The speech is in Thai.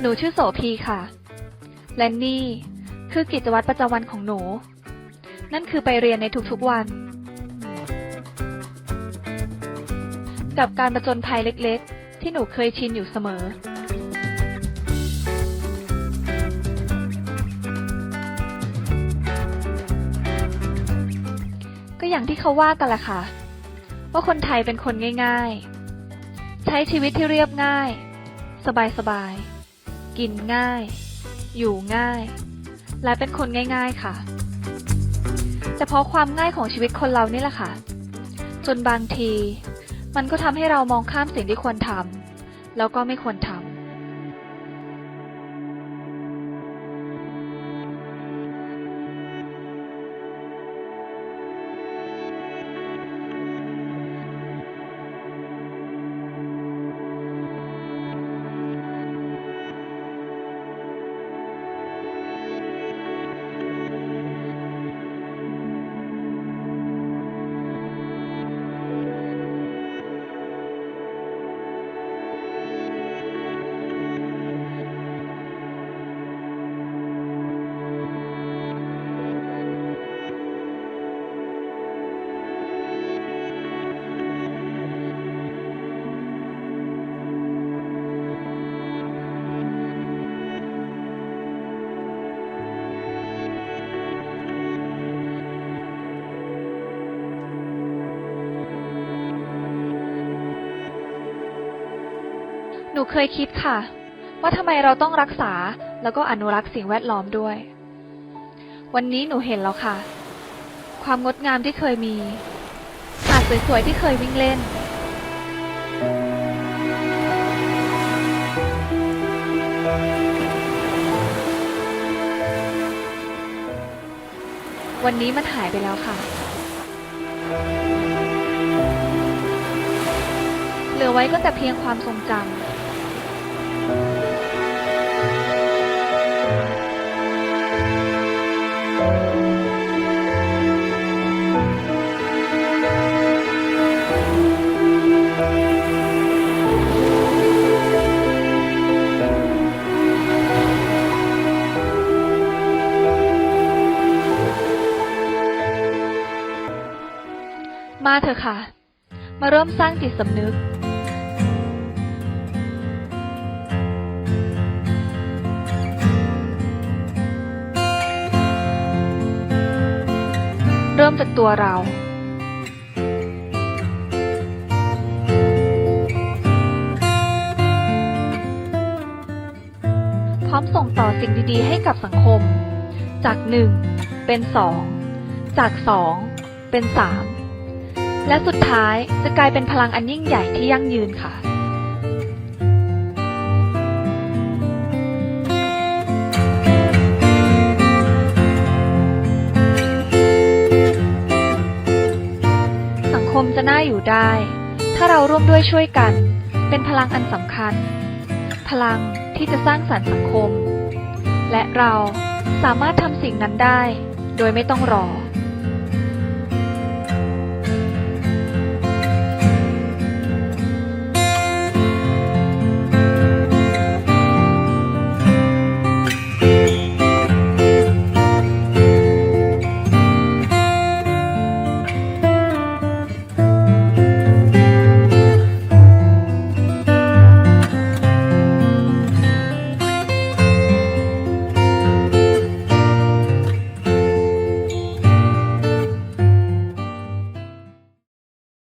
หนูชื่อโสพีค่ะ และนี่คือกิจวัตรประจำวันของหนู นั่นคือไปเรียนในทุกๆวัน กับการประจนภัยเล็กๆ ที่หนูเคยชินอยู่เสมอ ก็อย่างที่เขาว่ากันแหละค่ะ ว่าคนไทยเป็นคนง่าย ๆ ใช้ชีวิตที่เรียบง่าย สบายๆ กินง่าย อยู่ง่าย และเป็นคนง่าย ๆค่ะ แต่เพราะความง่ายของชีวิตคนเรานี่แหละค่ะ จนบางที มันก็ทำให้เรามองข้ามสิ่งที่ควรทำแล้วก็ไม่ควรทำ หนูเคยคิดค่ะ ว่าทำไมเราต้องรักษาแล้วก็อนุรักษ์สิ่งแวดล้อมด้วย วันนี้หนูเห็นแล้วค่ะ ความงดงามที่เคยมี หาดสวยๆที่เคยวิ่งเล่น วันนี้มันหายไปแล้วค่ะ เหลือไว้ก็แต่เพียงความทรงจำ เถอะค่ะ มาเริ่มสร้างจิตสำนึก เริ่มจากตัวเราพร้อมส่งต่อสิ่งดีๆ ให้กับสังคม จากหนึ่งเป็นสองจากสองเป็นสาม และสุดท้ายจะกลายเป็นพลังอันยิ่งใหญ่ที่ยั่งยืนค่ะ สังคมจะน่าอยู่ได้ ถ้าเราร่วมด้วยช่วยกัน เป็นพลังอันสำคัญ พลังที่จะสร้างสรรค์สังคม และเราสามารถทำสิ่งนั้นได้ โดยไม่ต้องรอ